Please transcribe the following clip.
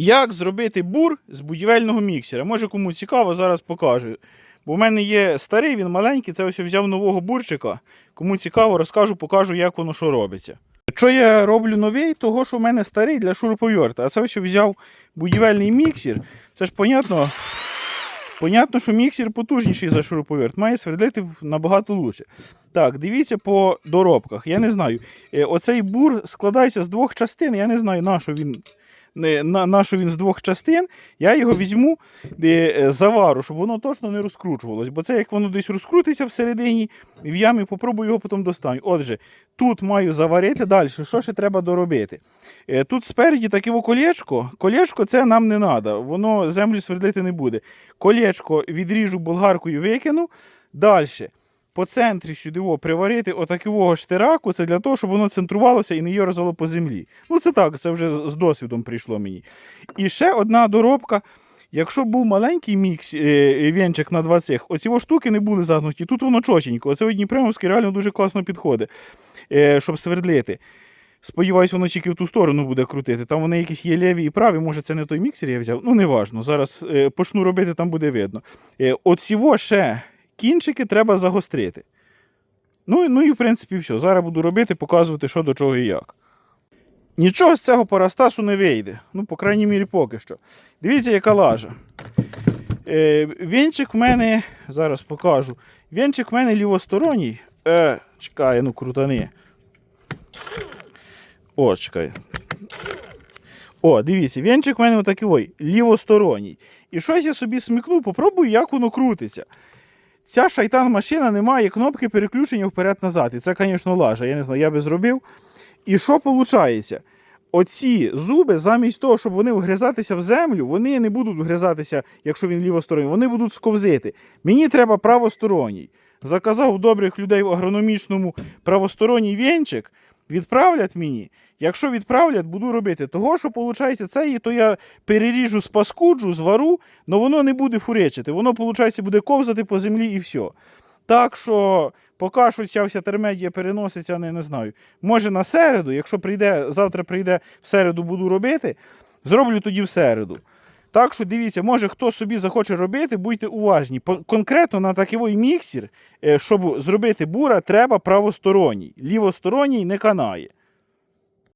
Як зробити бур з будівельного міксера? Може кому цікаво, зараз покажу. Бо в мене є старий, він маленький, це ось взяв нового бурчика. Кому цікаво, розкажу, покажу, як воно що робиться. Що я роблю новий, того що в мене старий для шуруповерта. А це ось взяв будівельний міксер. Це ж понятно, понятно, що міксер потужніший за шуруповерт, має свердлити набагато лучше. Так, дивіться по доробках. Я не знаю. Е, Оцей бур складається з двох частин. Я не знаю, на що він. На, що він з двох частин, я його візьму е, завару, щоб воно точно не розкручувалось. Бо це як воно десь розкрутиться всередині, в ямі попробую його потім достану. Отже, тут маю заварити далі. Що ще треба доробити? Е, Тут спереді таке колечко. Колечко це нам не треба, воно землю свердлити не буде. Колечко відріжу болгаркою, викину. Далі. По центрі сюди о, приварити отакого штираку, це для того, щоб воно центрувалося і не йорзало по землі. Ну, це так, це вже з- досвідом прийшло мені. І ще одна доробка. Якщо був маленький мікс е, вінчик на 20, оці штуки не були загнуті, тут воно чотенько. Оце Дніпремовський реально дуже класно підходить, е, щоб свердлити. Сподіваюсь, воно тільки в ту сторону буде крутити. Там вони якісь є ліві і праві, може це не той міксер я взяв. Ну, неважно. Зараз е, почну робити, там буде видно. От ще кінчики треба загострити. Ну, ну і в принципі все. Зараз буду робити, показувати, що до чого і як. Нічого з цього парастасу не вийде. Ну, по крайній мірі, поки що. Дивіться, яка лажа. Е, вінчик в мене, зараз покажу. Вінчик в мене лівосторонній. Е, чекай, ну крутани. О, чекай. О, дивіться, вінчик в мене отакий ой, лівосторонній. І щось я собі смикну, попробую, як воно крутиться. Ця шайтан-машина не має кнопки переключення вперед-назад. І це, звісно, лажа. Я не знаю, я би зробив. І що виходить? Оці зуби, замість того, щоб вони вгризатися в землю, вони не будуть вгризатися, якщо він лівосторонній, вони будуть сковзити. Мені треба правосторонній. Заказав у добрих людей в агрономічному правосторонній вінчик, відправлять мені. Якщо відправлять, буду робити. Того, що виходить, це і то я переріжу, спаскуджу, звару, але воно не буде фуречити. Воно, виходить, буде ковзати по землі і все. Так що, поки що ця вся термедія переноситься, не, не знаю. Може на середу, якщо прийде, завтра прийде в середу, буду робити, зроблю тоді в середу. Так що дивіться, може хто собі захоче робити, будьте уважні. Конкретно на такий міксер, е, щоб зробити бура, треба правосторонній. Лівосторонній не канає.